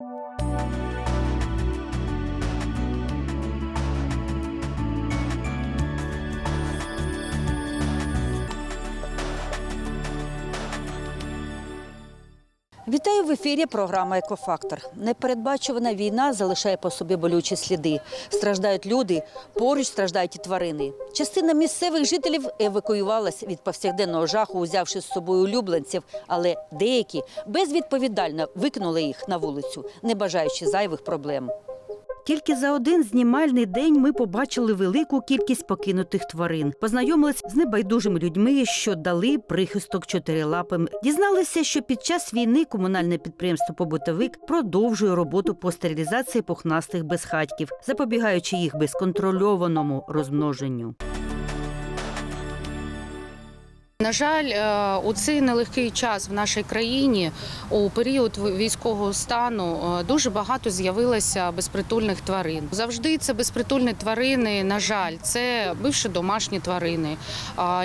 you Вітаю в ефірі. Програма Екофактор. Непередбачувана війна залишає по собі болючі сліди. Страждають люди, поруч страждають і тварини. Частина місцевих жителів евакуювалась від повсякденного жаху, узявши з собою улюбленців, але деякі безвідповідально викинули їх на вулицю, не бажаючи зайвих проблем. Тільки за один знімальний день ми побачили велику кількість покинутих тварин, познайомились з небайдужими людьми, що дали прихисток чотирилапим. Дізналися, що під час війни комунальне підприємство Побутовик продовжує роботу по стерилізації пухнастих безхатьків, запобігаючи їх безконтрольованому розмноженню. На жаль, е, у цей нелегкий час в нашій країні у період військового стану е, дуже багато з'явилося безпритульних тварин. Завжди це безпритульні тварини. На жаль, це бивші домашні тварини.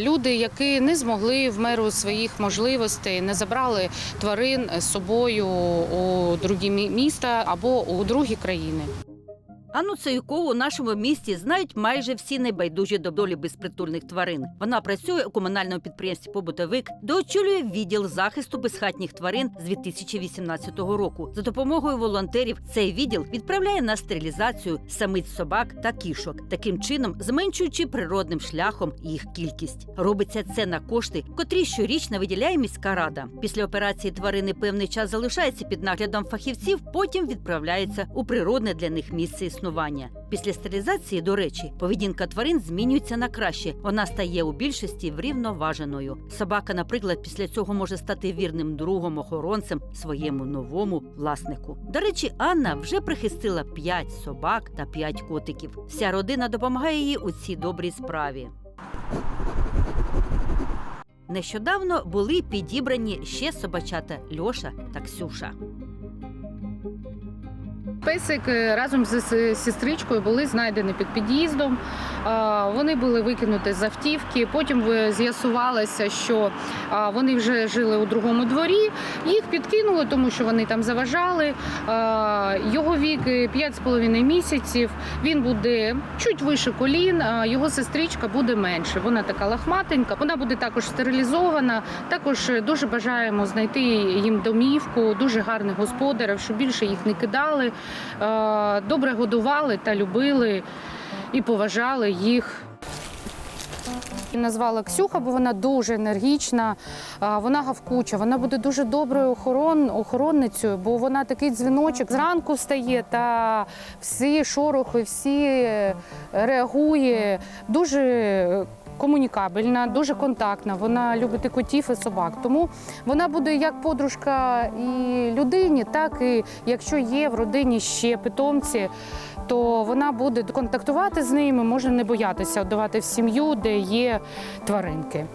Люди, які не змогли в меру своїх можливостей, не забрали тварин з собою у другі міста або у другі країни. Анну Цаюкову у нашому місті знають майже всі небайдужі до долі безпритульних тварин. Вона працює у комунальному підприємстві Побутовик, де очолює відділ захисту безхатніх тварин з 2018 року. За допомогою волонтерів цей відділ відправляє на стерилізацію самиць собак та кішок, таким чином зменшуючи природним шляхом їх кількість. Робиться це на кошти, котрі щорічно виділяє міська рада. Після операції тварини певний час залишається під наглядом фахівців, потім відправляється у природне для них місце існування. Після стерилізації, до речі, поведінка тварин змінюється на краще. Вона стає у більшості врівноваженою. Собака, наприклад, після цього може стати вірним другом охоронцем своєму новому власнику. До речі, Анна вже прихистила 5 собак та 5 котиків. Вся родина допомагає їй у цій добрій справі. Нещодавно були підібрані ще собачата Льоша та Ксюша. Песик е, разом з сестричкою були знайдені під під'їздом. Вони були викинуті з автівки. Потім з'ясувалося, що вони вже жили у другому дворі. Їх підкинули, тому що вони там заважали. Його вік е, 5,5 місяців. Він буде чуть вище колін. Його сестричка буде менше. Вона така лахматенька. Вона буде також стерилізована. Також е, дуже бажаємо знайти їм домівку, дуже гарних господарів, щоб більше їх не кидали. Е, Добре годували та любили і поважали їх. Назвала Ксюха, бо вона дуже енергічна, вона гавкуча, вона буде дуже доброю охорон, охоронницею, бо вона такий дзвіночок зранку встає та всі шорохи, всі е, реагує. Дуже комунікабельна, дуже контактна. Вона любить і котів і собак. Тому вона буде як подружка і людині, так і якщо є в родині ще питомці, то вона буде контактувати з ними, може не боятися віддавати в сім'ю, де є тваринки.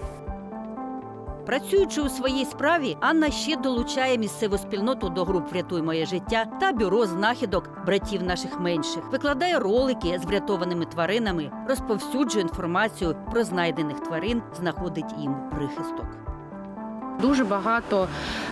Працюючи у своїй справі, Анна ще долучає місцеву спільноту до груп Врятуй моє життя та бюро знахідок братів наших менших, викладає ролики з врятованими тваринами, розповсюджує інформацію про знайдених тварин, знаходить їм прихисток. Дуже багато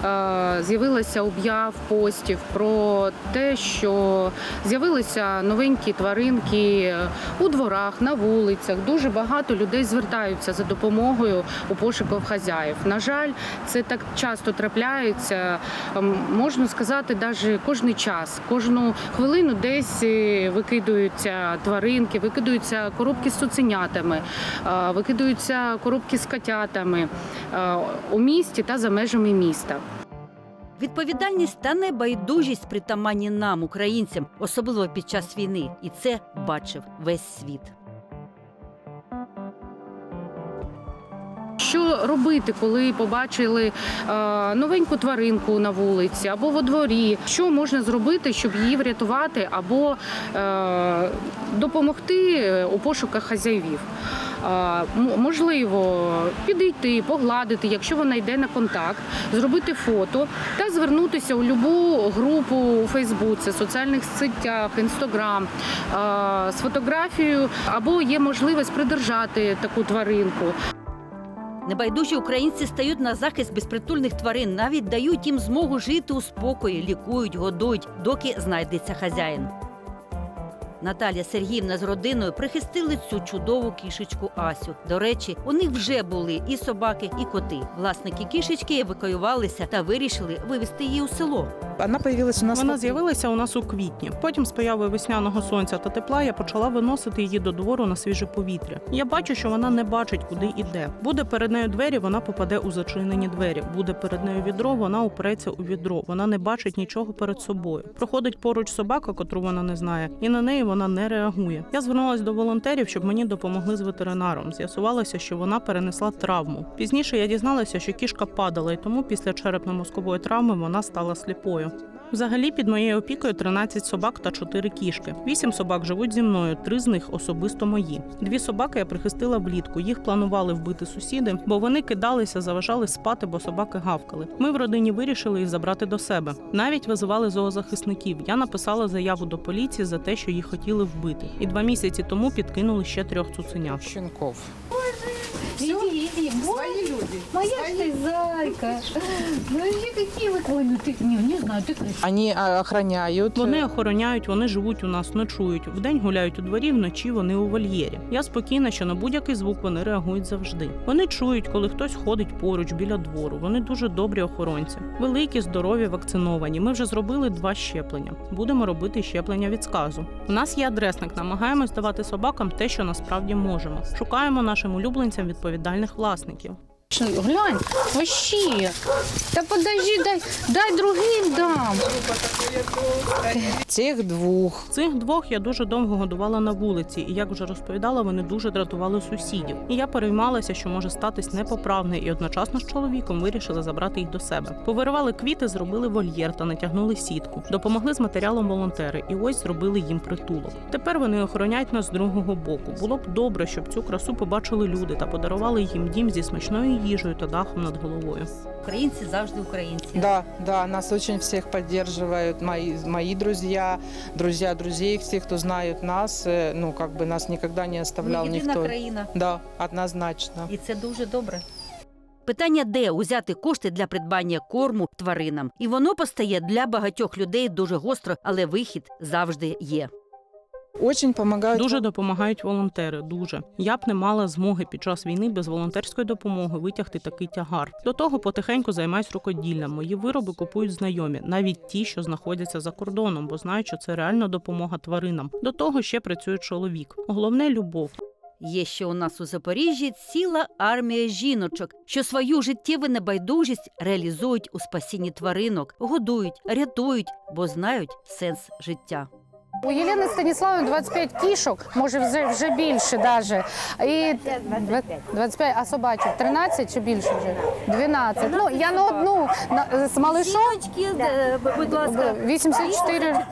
е, з'явилося об'яв постів про те, що з'явилися новенькі тваринки у дворах, на вулицях. Дуже багато людей звертаються за допомогою у пошуках хазяїв. На жаль, це так часто трапляється. ем, Можна сказати, навіть кожний час, кожну хвилину десь е, викидаються тваринки, викидаються коробки з цуценятами, е, викидаються коробки з котятами е, у місті та за межами міста. Відповідальність та небайдужість притаманні нам, українцям, особливо під час війни, і це бачив весь світ. Що робити, коли побачили е, новеньку тваринку на вулиці або во дворі? Що можна зробити, щоб її врятувати або е, допомогти у пошуках хазяїв? Можливо, підійти, погладити, якщо вона йде на контакт, зробити фото та звернутися у будь-яку групу у Фейсбуці, соціальних сетях, інстаграм з фотографією, або є можливість придержати таку тваринку. Небайдужі українці стають на захист безпритульних тварин, навіть дають їм змогу жити у спокої, лікують, годують, доки знайдеться хазяїн. Наталія Сергіївна з родиною прихистили цю чудову кішечку Асю. До речі, у них вже були і собаки, і коти. Власники кішечки евакуювалися та вирішили вивезти її у село. Она появилась у нас. Вона з'явилася у нас у квітні. Потім, з появою весняного сонця та тепла, я почала виносити її до двору на свіже повітря. Я бачу, що вона не бачить, куди йде. Буде перед нею двері, вона попаде у зачинені двері. Буде перед нею відро, вона упреться у відро. Вона не бачить нічого перед собою. Проходить поруч собака, котру вона не знає, і на неї вона не реагує. Я звернулася до волонтерів, щоб мені допомогли з ветеринаром. З'ясувалося, що вона перенесла травму. Пізніше я дізналася, що кішка падала, і тому після черепно-мозкової травми вона стала сліпою. Взагалі під моєю опікою 13 собак та 4 кішки. Вісім собак живуть зі мною, три з них особисто мої. Дві собаки я прихистила влітку. Їх планували вбити сусіди, бо вони кидалися, заважали спати, бо собаки гавкали. Ми в родині вирішили їх забрати до себе. Навіть визивали зоозахисників. Я написала заяву до поліції за те, що їх хотіли вбити. І два місяці тому підкинули ще трьох цуценят. щенков. Иди, иди, Свои люди. моя ж ты зайка. Ну и какие вы, ой, ну ты, не, не знаю, ты красивая. Они а, охраняют. Вони охороняють, вони живуть у нас, ночують. Вдень гуляють у дворі, вночі вони у вольєрі. Я спокійна, що на будь-який звук вони реагують завжди. Вони чують, коли хтось ходить поруч біля двору. Вони дуже добрі охоронці, великі, здорові, вакциновані. Ми вже зробили два щеплення. Будемо робити щеплення від сказу. У нас є адресник. Намагаємось давати собакам те, що насправді можемо. Шукаємо нашим улюбленцям відповідальних власників. Что, Глянь, вообще. Да подожди, дай, дай другим дам. Цих двух. Цих двох я дуже довго годувала на вулиці, і як вже розповідала, вони дуже дратували сусідів. І я переймалася, що може статись непоправне, і одночасно з чоловіком вирішила забрати їх до себе. Повиривали квіти, зробили вольєр та натягнули сітку. Допомогли з матеріалом волонтери, і ось зробили їм притулок. Тепер вони охороняють нас з другого боку. Було б добре, щоб цю красу побачили люди та подарували їм дім зі смачною їжею та дахом над головою. Українці завжди українці. Да, да, нас очень всех поддерживают мои, мои друзья, друзья друзей, всех, кто знают нас. Э, Ну, как бы нас никогда не Ми оставлял єдина никто. країна, Да, однозначно. і це дуже добре. Питання, де узяти кошти для придбання корму тваринам, і воно постає для багатьох людей дуже гостро, але вихід завжди є. Очень помогают. Дуже допомагають волонтери. Дуже я б не мала змоги під час війни без волонтерської допомоги витягти такий тягар. До того потихеньку займаюсь рукоділлям. Мої вироби купують знайомі, навіть ті, що знаходяться за кордоном, бо знають, що це реально допомога тваринам. До того ще працює чоловік. Головне любов. Є ще у нас у Запоріжжі ціла армія жіночок, що свою життєву небайдужість реалізують у спасінні тваринок, годують, рятують, бо знають сенс життя. У Єлени Станіславовни 25 кішок, може вже, вже більше даже. І 25, а собачок 13 чи більше вже? 12. Ну, я на одну на, з малишом будь 84. роки.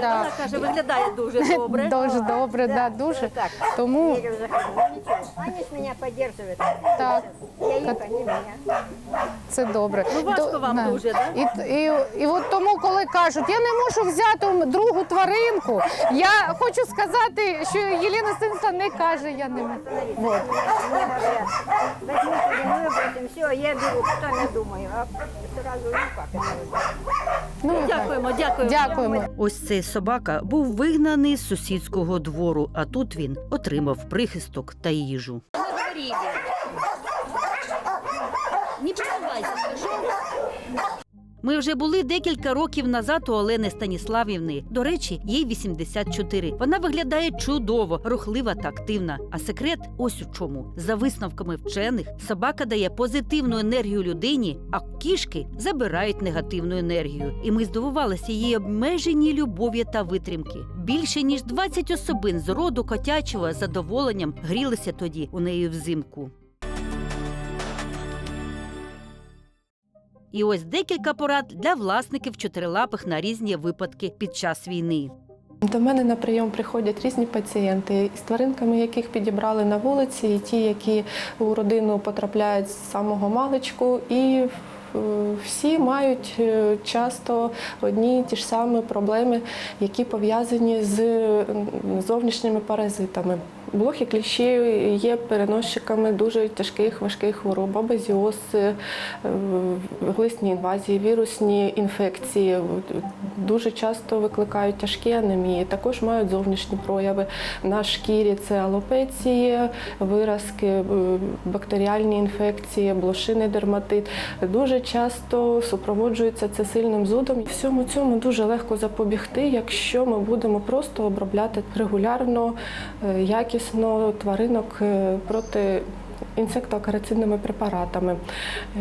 Да. Вона каже, виглядає дуже добре. Дуже добре, да, дуже. Тому Ж меня поддерживают. так, Я их, они меня. це добре. Ну, важко То- вам дуже, да? І, і, і от тому, коли кажуть, я не можу взяти другу тваринку, я хочу сказати, що Єлена Станіславовна не каже, я не можу. Вот. Мне говорят, возьмите бросим, все, я беру, потом я думаю, а сразу, ну как это. Дякуємо, дякуємо. Дякуємо. Ось цей собака був вигнаний з сусідського двору, а тут він отримав прихисток та їжу. Не Ми вже були декілька років назад у Олени Станіславівни. До речі, їй 84. Вона виглядає чудово, рухлива та активна. А секрет ось у чому. За висновками вчених, собака дає позитивну енергію людині, а кішки забирають негативну енергію. І ми здивувалися її обмеженій любові та витримки. Більше ніж 20 особин з роду котячого задоволенням грілися тоді у неї взимку. І ось декілька порад для власників чотирилапих на різні випадки під час війни. До мене на прийом приходять різні пацієнти з тваринками, яких підібрали на вулиці, і ті, які у родину потрапляють з самого маличку, і е, всі мають е, часто одні і ті ж самі проблеми, які пов'язані з зовнішніми паразитами. Блохи кліщі є переносчиками дуже тяжких важких хвороб, абазіоз, е, глисні інвазії, вірусні інфекції. Дуже часто викликають тяжкі анемії. Також мають зовнішні прояви на шкірі. Це алопеції, виразки, е, бактеріальні інфекції, блошиний дерматит. Дуже часто супроводжується це сильним зудом. Всьому цьому дуже легко запобігти, якщо ми будемо просто обробляти регулярно, е, якісно тваринок е, проти. Інсектоакарицидними препаратами.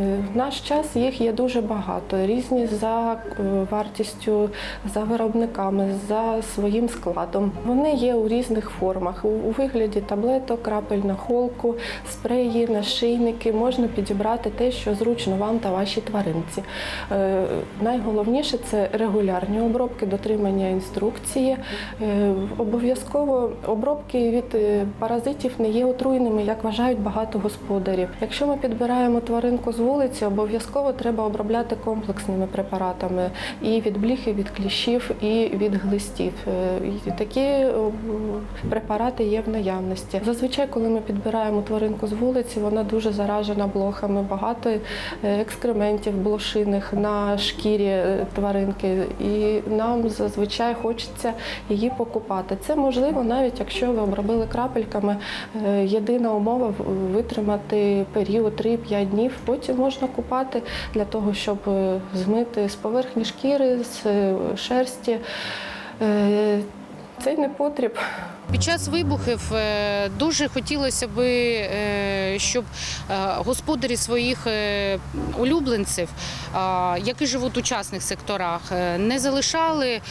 Е, В наш час їх є дуже багато, різні за е, вартістю, за виробниками, за своїм складом. Вони є у різних формах, у- вигляді таблеток, крапель на холку, спреї, нашийники. Можна підібрати те, що зручно вам та вашій тваринці. Е, Найголовніше це регулярні обробки, дотримання інструкції. Обов'язково обробки від паразитів не є отруйними, як вважають багато господарів. Якщо ми підбираємо тваринку з вулиці, обов'язково треба обробляти комплексними препаратами і від бліхи, від кліщів, і від глистів. Е, Такі е, препарати є в наявності. Зазвичай, коли ми підбираємо тваринку з вулиці, вона дуже заражена блохами, багато е, екскрементів блошиних на шкірі тваринки, і нам зазвичай хочеться її покупати. Це можливо навіть якщо ви обробили крапельками. Єдина умова витримати період 3-5 днів. Потім можна купати для того, щоб е, змити з поверхні шкіри, з е, шерсті. Е, Цей непотріб Під час вибухів е, дуже хотілося б, е, щоб е, господарі своїх улюбленців, які живуть у частних секторах, не залишали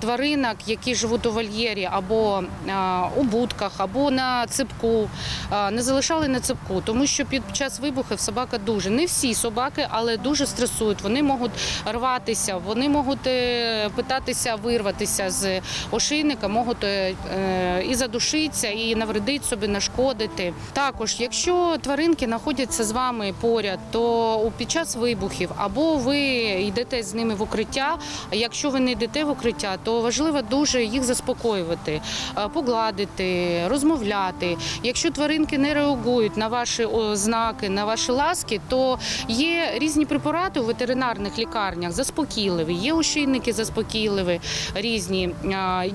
тваринок, які живуть у вольєрі або у будках, або на ципку, не залишали на ципку, тому що під час вибухів собака дуже не всі собаки, але дуже стресують. Вони можуть рватися, вони можуть питатися вирватися з ошейника, можуть і задушитися, і навредити собі, нашкодити. Також, якщо тваринки знаходяться з вами поряд, то під час вибухів або ви йдете з ними в укриття. А якщо ви не йдете в укриття, то важливо дуже їх заспокоювати, е, погладити, розмовляти. Якщо тваринки не реагують на ваші знаки, на ваші ласки, то є різні препарати у ветеринарних лікарнях, заспокійливі, є ошейники заспокійливі різні,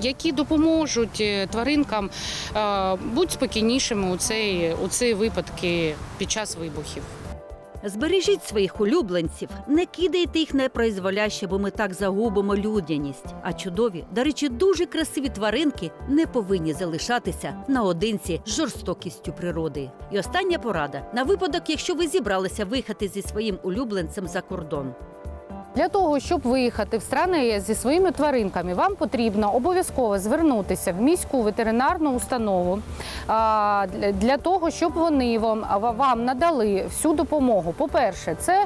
які допоможуть тваринкам е, бути спокійнішими у цей, у ці випадки під час вибухів. Збережіть своїх улюбленців, не кидайте їх непроизволяще, бо ми так загубимо людяність. А чудові, до речі, дуже красиві тваринки не повинні залишатися наодинці з жорстокістю природи. І остання порада на випадок, якщо ви зібралися виїхати зі своїм улюбленцем за кордон. Для того, щоб виїхати в страни зі своїми тваринками, вам потрібно обов'язково звернутися в міську ветеринарну установу для- того, щоб вони вам, надали всю допомогу. По-перше, це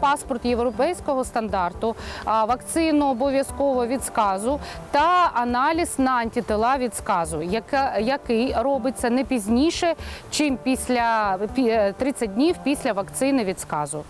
паспорт європейського стандарту, вакцину обов'язково від сказу та аналіз на антитила від сказу, який робиться не пізніше, чим після пі- 30 днів після вакцини від сказу.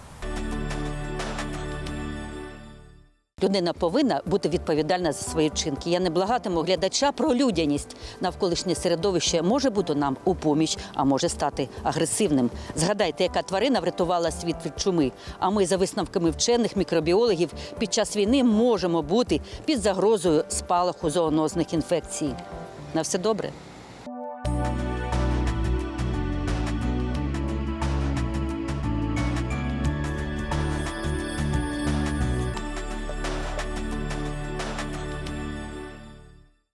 Людина повинна бути відповідальна за свої вчинки. Я не благатиму глядача про людяність. Навколишнє середовище може бути нам у поміч, а може стати агресивним. Згадайте, яка тварина врятувала світ від чуми. А ми, за висновками вчених мікробіологів, під час війни можемо бути під загрозою спалаху зоонозних інфекцій. На все добре.